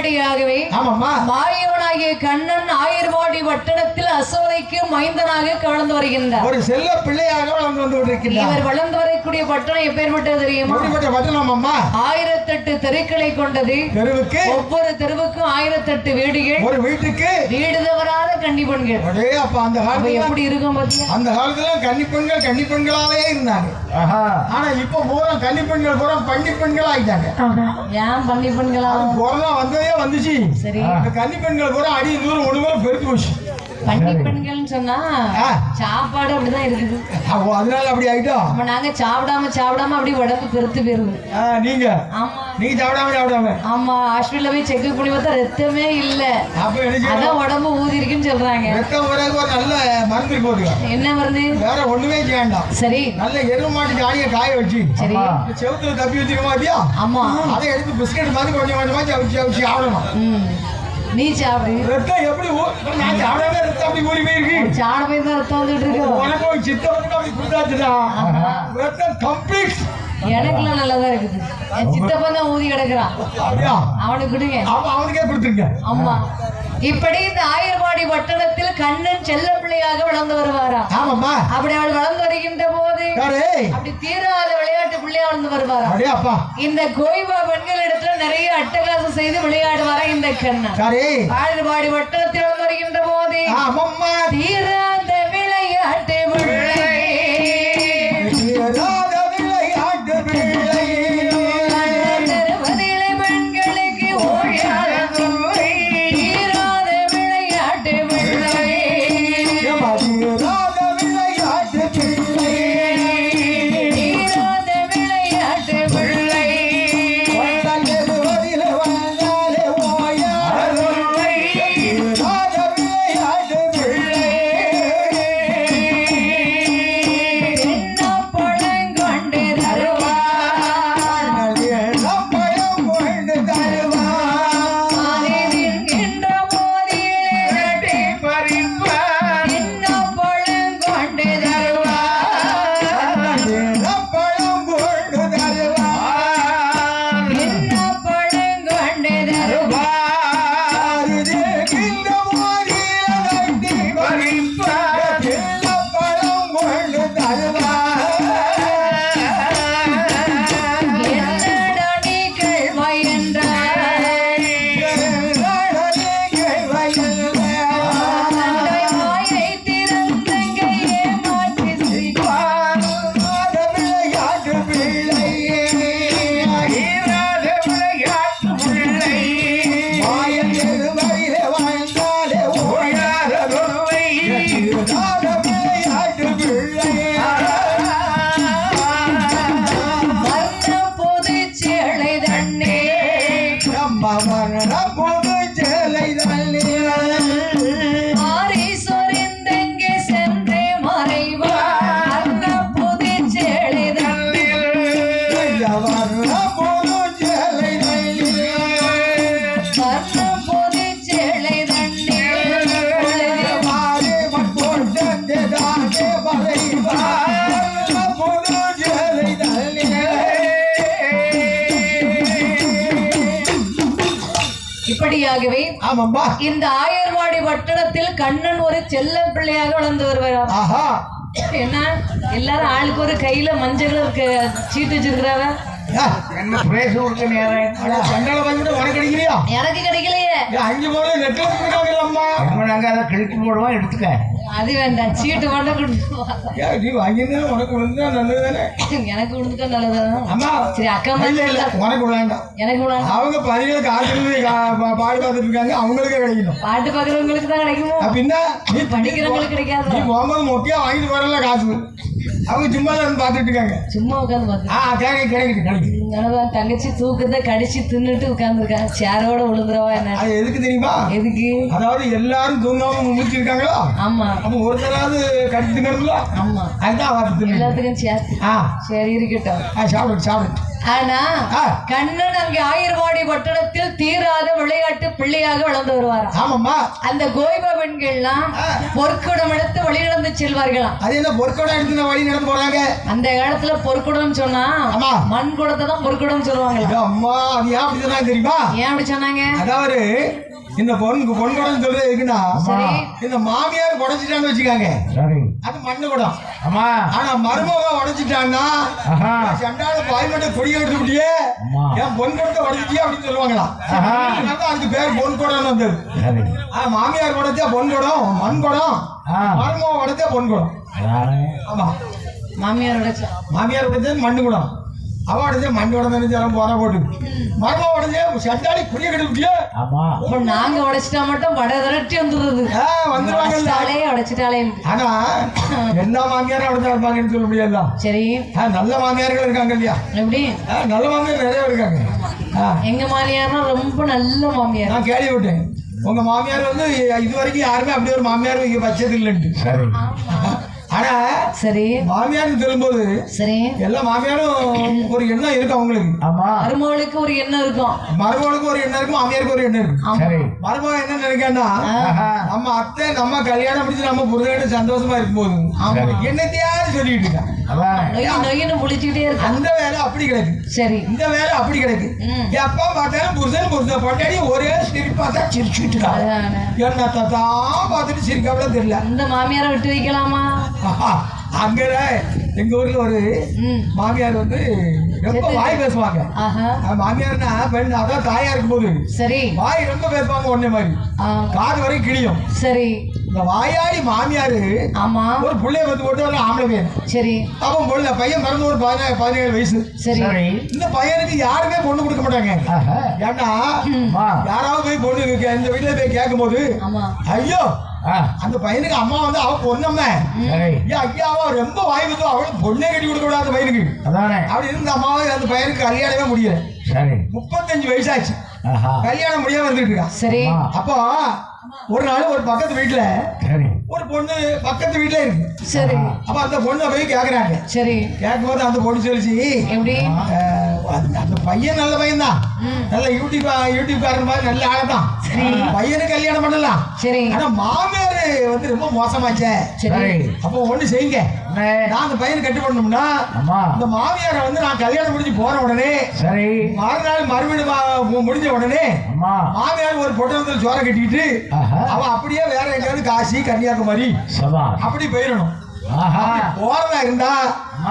படிப்படியாகவே மாய மாயவனாகிய கண்ணன் ஆயிரவாடி வட்டணத்தில் அசோதைக்கு மைந்தனாக கலந்து வருகின்றார். ஒரு செல்ல பிள்ளையாக வளர்ந்து வந்து இவர் வளர்ந்து வரக்கூடிய பட்டணம் எப்பேற்பட்டது தெரியுமா? வச்சனம் அம்மா? ஆயிரத்தெட்டு தெருக்களை கொண்டது. தெருவுக்கு? ஒவ்வொரு தெருவுக்கும் ஆயிரத்தெட்டு வீடுகள். ஒரு வீட்டுக்கு? வீடு தவறாத கன்னி பெண்கள். அப்ப அந்த காலத்துல எப்படி இருக்கும் அந்த காலத்துல கன்னி பெண்கள் கன்னி பெண்களாவே இருந்தாங்க. ஆனா இப்ப பூரா கன்னி பெண்கள் பூரா பன்னி பெண்கள் ஆயிட்டாங்க ஏன் பண்ணி பெண்களா கொரோனா வந்ததே வந்துச்சு. சரி. கன்னி பெண்கள் பூரா அடி தூரம் ஒண்ணுமே பெருத்து போச்சு பண்ணி பெண்கள்னு சொன்னா சாப்பாடு அப்படிதான் இருக்குது. அதனால அப்படி ஆயிட்டோம் அப்ப நாங்க சாப்பிடாம சாப்பிடாம அப்படியே உடம்பு பெருத்து போயிருது. நீங்க? ஆமா. நீங்க சாப்பிடாம சாப்பிடாம? ஆமா ஹாஸ்பிட்டல்ல போய் செக்அப் பண்ணி பார்த்தா ரத்தமே இல்ல. அதான் உடம்பு ஊதி இருக்குன்னு சொல்றாங்க. ரத்தம் ஒரு நல்ல மருந்து இருக்கு. என்ன மருந்து? வேற ஒண்ணுமே வேண்டாம். சரி. நல்ல எருவு மாட்டு காய காய வச்சு. சரி. செவத்துல தப்பி வச்சிருக்க மாட்டியா ஆமா. அதை எடுத்து பிஸ்கட் மாதிரி கொஞ்சம் கொஞ்சமா சவிச்சு சவிச்சு ஆடணும் ம். நீ சாப்பிடு. ரத்தம் எப்படி நான் சாப்பிடாம ரத்தம் அப்படி ஊறி போயிருக்கு. சாட போய் தான் ரத்தம் வந்துட்டு இருக்கு? உனக்கு சித்தவனுக்கு அப்படி கொடுத்தாச்சுடா. ரத்தம் கம்ப்ளீட் எனக்குலாம் நல்லதா இருக்குது. என் சித்தப்பன் தான் ஊதி கிடக்குறான் அவனுக்கு கொடுங்க அவனுக்கே கொடுத்துருங்க. ஆமா. இப்படி இந்த ஆயிரவாடி பட்டணத்தில் கண்ணன் செல்ல பிள்ளையாக வளர்ந்து வருவாரா? ஆமாம்மா. அப்படி அவள் வளர்ந்து வருகின்ற போது அப்படி தீராத விளையாட்டு பிள்ளையா வளர்ந்து வருவாரா? இந்த கோய்பா பெண்கள் இடத்துல நிறைய அட்டகாசம் செய்து விளையாடுவாரா இந்த கண்ணன்? ஆயிரவாடி வட்டணத்தில் வளர்ந்து வருகின்ற போது தீராத இப்படியாகவே ஆமாம்பா. இந்த ஆயர்வாடி பட்டணத்தில் கண்ணன் ஒரு செல்ல பிள்ளையாக வளர்ந்து வருவார் ஆஹா. என்ன? எல்லாரும் ஆளுக்கு ஒரு கையில மஞ்சள் இருக்க. சீட்டு வச்சிருக்கிறாங்க. எனக்கு கிடைக்கலையே. அஞ்சு போல நெட்ல கொடுக்காங்கல்லம்மா நாங்க அதை கிழிச்சு போடுவோம் எடுத்துக்க. அது வேண்டாம். சீட்டு மட்டும் கொடுத்து நீ வாங்கினா உனக்கு விழுந்தா நல்லது தானே எனக்கு கொடுத்துட்டா நல்லதுதான்? அம்மா சரி அக்கா இல்ல இல்ல உனக்கு வேண்டாம் எனக்கு வேண்டாம். அவங்க பதினேழு காய்ச்சல் பாடி பார்த்துட்டு இருக்காங்க அவங்களுக்கே கிடைக்கணும். பாட்டு பாக்குறவங்களுக்கு தான் கிடைக்குமோ? அப்படின்னா நீ படிக்கிறவங்களுக்கு நீ கிடைக்காது? முகமது மொக்கையா வாங்கிட்டு வரல காசு. அவங்க சும்மா தான் பார்த்துட்டு இருக்காங்க சும்மா உட்காந்து பாத்து ஆ கேட்க கிடைக்குது கிடைக்குது தங்கச்சி தூக்கத்தை கடிச்சு தின்னுட்டு உட்காந்துருக்கா சேரோட விழுந்துறவா என்ன? அது எதுக்கு தெரியுமா? எதுக்கு? அதாவது எல்லாரும் தூங்காம முடிச்சிருக்காங்களா ஆமா. அப்ப ஒருத்தராவது கட்டி திங்கணும்ல ஆமா. அதுதான் எல்லாத்துக்கும் சேர்த்து. ஆ. சரி இருக்கட்டும். ஆ சாப்பிடு சாப்பிடு. ஆனா கண்ணன் அங்கே ஆயிரவாடி பட்டணத்தில் தீராத விளையாட்டு பிள்ளையாக வளர்ந்து வருவாராம். ஆமாம்மா. அந்த கோய்பா பெண்கள்லாம். பொற்குடம் எடுத்து வழி நடந்து செல்வார்களாம். அது என்ன பொற்கோடா எடுத்து வழி நடந்து போறாங்க? அந்த காலத்துல பொற்குடம் சொன்னா ஆமா. மண் குடத்தை தான் பொற்குடம் சொல்லுவாங்களா? ஐயோ, அம்மா அது ஏன் அப்படி சொன்னாங்க தெரியுமா? ஏன் அப்படி சொன்னாங்க? அதாவது இந்த பொன் பொன் குடம் சொல்றது எதுக்குன்னா சரி. இந்த மாமியார் உடைச்சிட்டான்னு வச்சுக்காங்க. சரி. அது மண்ணு குடம். ஆமா ஆனா மருமக உடைச்சிட்டான்னா சண்டால பாய் மட்டும் கொடி எடுத்துக்கிட்டியே ஆமா. என் பொன் குடத்தை உடைச்சிட்டியா அப்படின்னு தான் அதுக்கு பேர் பொன் குடம்னு வந்தது. மாமியார் உடைச்சா பொன் குடம் மண் குடம். மருமக உடைச்சா பொன் குடம். ஆமா. மாமியார் உடைச்சா மாமியார் உடைச்சது மண்ணு குடம். அவ உடைச்சா மண் நினைச்சாலும் போற போட்டு. மருமக உடைச்சா சண்டாளி குடிய ஆமா. அப்ப நாங்க உடைச்சிட்டா மட்டும் வட திரட்டி வந்துடுறது ஆ வந்துருவாங்கல்ல. உடைச்சிட்டாலே ஆனா எல்லா மாமியாரும் உடைச்சா இருப்பாங்கன்னு சொல்ல முடியாதுதான் சரி. நல்ல மாமியார்கள் இருக்காங்க இல்லையா? எப்படி? நல்ல மாமியார் நிறைய இருக்காங்க. எங்க மாமியார்னா ரொம்ப நல்ல மாமியார். நான் கேள்விப்பட்டேன் உங்க மாமியார் வந்து இது வரைக்கும் யாருமே அப்படி ஒரு மாமியார் இங்க வச்சது இல்லைன்ட்டு சரி ஆனா சரி. மாமியார்னு சொல்லும்போது சரி. எல்லா மாமியாரும் ஒரு எண்ணம் இருக்கு அவங்களுக்கு. ஆமா. மருமகளுக்கு ஒரு எண்ணம் இருக்கும். மருமகளுக்கு ஒரு எண்ணம் இருக்கு மாமியாருக்கு ஒரு எண்ணம் இருக்கு. ஆமா. சரி மருமகன் என்ன நினைக்கான்னா நம்ம அத்தை நம்ம கல்யாணம் முடிச்சு நம்ம புருஷனோட சந்தோஷமா இருக்கும்போது சரி. சொல்லிட்டு இருக்கான் அந்த வேலை அப்படி கிடக்கு. சரி. இந்த வேலை அப்படி கிடக்கு. எப்பா பார்த்தாலும் புருஷன் புருஷன் பொண்டாடி ஒரே சிரிப்பா சிரிச்சுட்டு இருக்காங்க தான் பார்த்துட்டு சிரிக்காமல தெரியல. இந்த மாமியாரை விட்டு வைக்கலாமா? அங்க எங்க ஊர்ல ஒரு மாமியார் வந்து ரொம்ப வாய் பேசுவாங்க. மாமியார்னா பெண் அதான் தாயா இருக்கும்போது. சரி. வாய் ரொம்ப பேசுவாங்க ஒன்னே மாதிரி. காது வரை கிளியும் சரி. இந்த வாயாடி மாமியாரு ஆமா. ஒரு பிள்ளைய வந்து போட்டு ஆம்பளை பையன். சரி. அவன் பொண்ணு பையன் மறந்து ஒரு பதினேழு பதினேழு வயசு. சரி. இந்த பையனுக்கு யாருமே பொண்ணு கொடுக்க மாட்டாங்க. ஏன்னா யாராவது போய் பொண்ணு இருக்கு, இந்த வீட்டுல போய் கேட்கும்போது ஆமா. ஐயோ அந்த பையனுக்கு அம்மா வந்து அவ பொண்ணம்ம. ஐயாவா ரொம்ப வாய் வந்து அவளுக்கு பொண்ணே கட்டி கொடுக்க கூடாது அந்த பையனுக்கு. அதானே. அப்படி இருந்த அம்மாவை அந்த பையனுக்கு கல்யாணமே முடியல. முப்பத்தஞ்சு வயசாச்சு. கல்யாணம் முடியாம இருந்துட்டு இருக்கான் சரி. அப்போ ஒரு நாள் ஒரு பக்கத்து வீட்டுல சரி. ஒரு பொண்ணு பக்கத்து வீட்டுல இருக்கு. சரி. அப்ப அந்த பொண்ணை போய் கேக்குறாங்க. சரி. கேட்கும்போது அந்த பொண்ணு சொல்லிச்சு எப்படி? "அஹ், அந்த பையன் நல்ல பையன் தான் நல்ல யூடியூப் யூடியூப்காரன் மாதிரி நல்ல ஆள் தான். பையனுக்கு கல்யாணம் பண்ணலாம். சரி. ஆனா மாமியார் வந்து ரொம்ப மோசமாச்சே. சரி. அப்போ ஒண்ணு செய்யுங்க. நான் அந்த பையனை கட்டு பண்ணோம்னா அந்த மாமியாரை வந்து நான் கல்யாணம் முடிஞ்சு போற உடனே சரி. மறுநாள் மறுபடியும் முடிஞ்ச உடனே மாமியார் ஒரு பொட்டணத்தில் சோற கட்டிட்டு ஆஹா. அவன் அப்படியே வேற எங்கேயாவது காசி கன்னியாகுமரி அப்படி போயிடணும். போறதா இருந்தா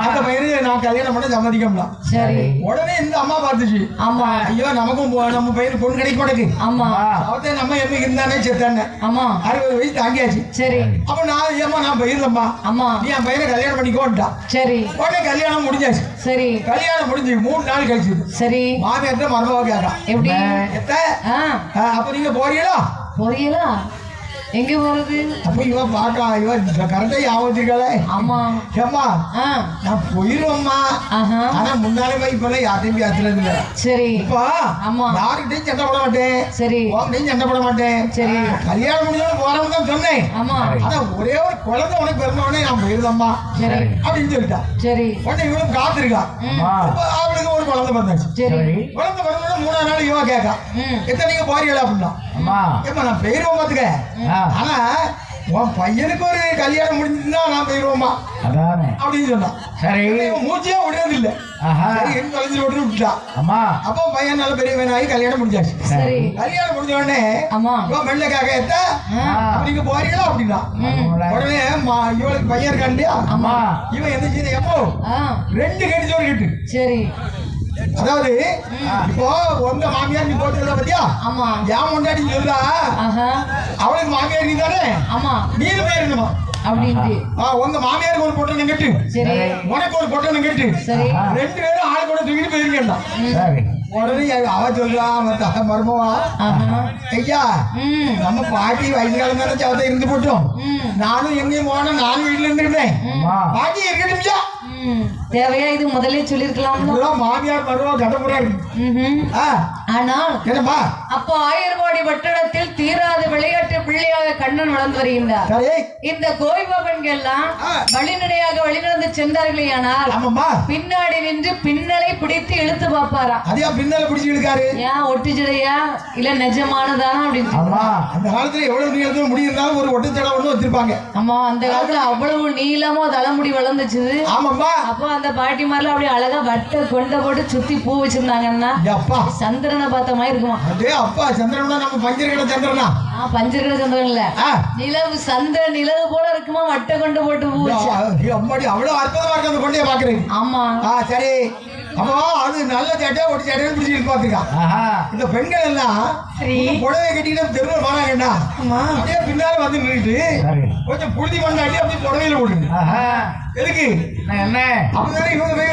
அந்த பையனுக்கு நான் கல்யாணம் பண்ண சம்மதிக்கம்லாம் சரி. உடனே இந்த அம்மா பார்த்துச்சு. ஆமா. ஐயோ நமக்கும் நம்ம பையனுக்கு பொண்ணு கிடைக்க மாட்டேங்குது ஆமா. அவத்தே நம்ம எம்மி இருந்தானே செத்தானே ஆமா. அறுபது வயசு தாங்கியாச்சு. சரி. அப்ப நான் ஏமா நான் போயிருந்தம்மா ஆமா. நீ என் பையனை கல்யாணம் பண்ணிக்கோன்ட்டான் சரி. உடனே கல்யாணம் முடிஞ்சாச்சு. சரி. கல்யாணம் முடிஞ்சு மூணு நாள் கழிச்சு. சரி. மாமியார்ட்ட மருமக கேட்கா எப்படி? அப்ப நீங்க போறீங்களா? போறீங்களா? எங்க போறது? அப்ப இவன் பாக்கா இவன் கரெக்டா ஞாபகம் வச்சிருக்காளே ஆமா. ஏம்மா ஆ. நான் போயிருவேம்மா. ஆனா முன்னாலே போய் இப்பெல்லாம் யார்ட்டையும் பேசுறது இல்ல. சரி. இப்ப ஆமா. யாருக்கிட்டையும் சண்டை போட மாட்டேன். சரி. உங்ககிட்டையும் சண்டை போட மாட்டேன். சரி. கல்யாணம் முடிஞ்சவங்க போறவங்க தான் சொன்னேன். ஆமா. ஆனா ஒரே ஒரு குழந்தை உனக்கு பிறந்த உடனே நான் போயிருந்தம்மா சரி. அப்படின்னு சொல்லிட்டா. சரி. உடனே இவளும் காத்திருக்கா. அவளுக்கு ஒரு குழந்தை பிறந்தாச்சு. சரி. குழந்தை பிறந்த மூணாவது நாள் இவன் கேட்கா எத்தனை நீங்க போறீங்களா அப்படின்னா. நான் போயிருவோம் பாத்துக்க ஆனா உன் பையனுக்கு ஒரு கல்யாணம் முடிஞ்சுன்னா நான் போயிருவோம்மா. அதானே. அப்படின்னு சொன்னான் சரி. மூச்சியே விடுறது இல்ல ஆஹா. சரி எங்க தொலைஞ்சு விட்டு விட்டுட்டா. அம்மா. அப்போ பையன் நல்ல பெரிய பையனாகி கல்யாணம் முடிஞ்சாச்சு. சரி. கல்யாணம் முடிஞ்ச உடனே ஆமா இவன் மெல்ல கேட்க எத்த ஆ. அப்ப நீங்க போறீங்களா? அப்படின்னா. உடனே மா- இவளுக்கு பையன் இருக்கான் இல்லையா ஆமா இவன் என்ன எப்போ? ரெண்டு கடிச்சு ஒரு கட்டு. சரி. அதாவது இப்போ உங்க மாமியார் நீ போட்டுருந்தா பத்தியா? ஆமா. ஏன் முன்னாடி சொல்றா அவளுக்கு மாமியார் நீ தானே? ஆமா. நீனு போயிருந்தமா அப்படின்ட்டு. ஆ, உங்க மாமியாருக்கு ஒரு பொட்டணம் கட்டு. சரி. உனக்கு ஒரு பொட்டணம் கட்டு. சரி. ரெண்டு பேரும் ஆள் கூட தூக்கிட்டு போயிருக்கேன்டா. சரி. உடனே அவ சொல்றா தக மருமவா. ஐயா நம்ம பாட்டி வயசு காலம் தானே சவத்தை இருந்து போட்டோம். நானும் எங்கேயும் போனேன் நானும் வீட்டுல இருந்துருந்தேன். பாட்டி இருக்கட்டும்யா ம். தேவையா? இது முதல்ல சொல்லிருக்கலாம்ல இதெல்லாம் மாமியார் மருமவா கட்டமுறையா இருக்கு. ஆனால் என்னப்பா அப்போ ஆயர்வாடி பட்டணத்தில் தீராத விளையாட்டு பிள்ளையாக கண்ணன் வளர்ந்து வருகின்றார். இந்த கோய்பவன்கள் எல்லாம். வழிநடையாக வழிநடந்து சென்றார்களேயானால் ஆமாம்மா. பின்னாடி நின்று பின்னலை பிடித்து இழுத்து பார்ப்பாராம். அதையா பின்னால பிடிச்சு இழுக்காரு? ஏன் ஒட்டிச்சடையா இல்ல நிஜமானதானா அப்படின்னு. அந்த காலத்துல எவ்வளவு நீளத்துல முடி இருந்தாலும் ஒரு ஒட்டச்சடை ஒண்ணு வச்சிருப்பாங்க. ஆமா அந்த காலத்துல அவ்வளவு நீளமா தலைமுடி வளர்ந்துச்சு. ஆமாம்மா. அப்போ அந்த பாட்டி மாதிரிலாம் அப்படியே அழகா வட்டை கொண்டை போட்டு சுத்தி பூ வச்சிருந்தாங்கன்னா சந்திரன் பார்த்த மாதிரி இருக்குமா? அதே அப்பா சந்திரனா நம்ம பஞ்சர்கட சந்திரனா? ஆ பஞ்சகிர சந்திரன் இல்ல. நிலவு சந்திர நிலவு போல இருக்குமா? வட்டை கொண்டு போட்டு பூ வச்சு. அவ்வளவு அற்புதமா இருக்கு அந்த கொண்டைய பாக்குறேன் ஆமா. சரி. அப்போ அது நல்ல சட்டை ஒரு சட்டைன்னு பிடிச்சிட்டு பாத்துக்கா இந்த பெண்கள் எல்லாம் புடவை கட்டிட்டு தெருவில் போனாங்கடா ஆமா. அப்படியே பின்னால வந்து நின்றுட்டு கொஞ்சம் புழுதி பண்ணாட்டி அப்படியே புடவையில ஆஹா. எதுக்கு? நான் என்ன? அப்பதானே இவங்க போய்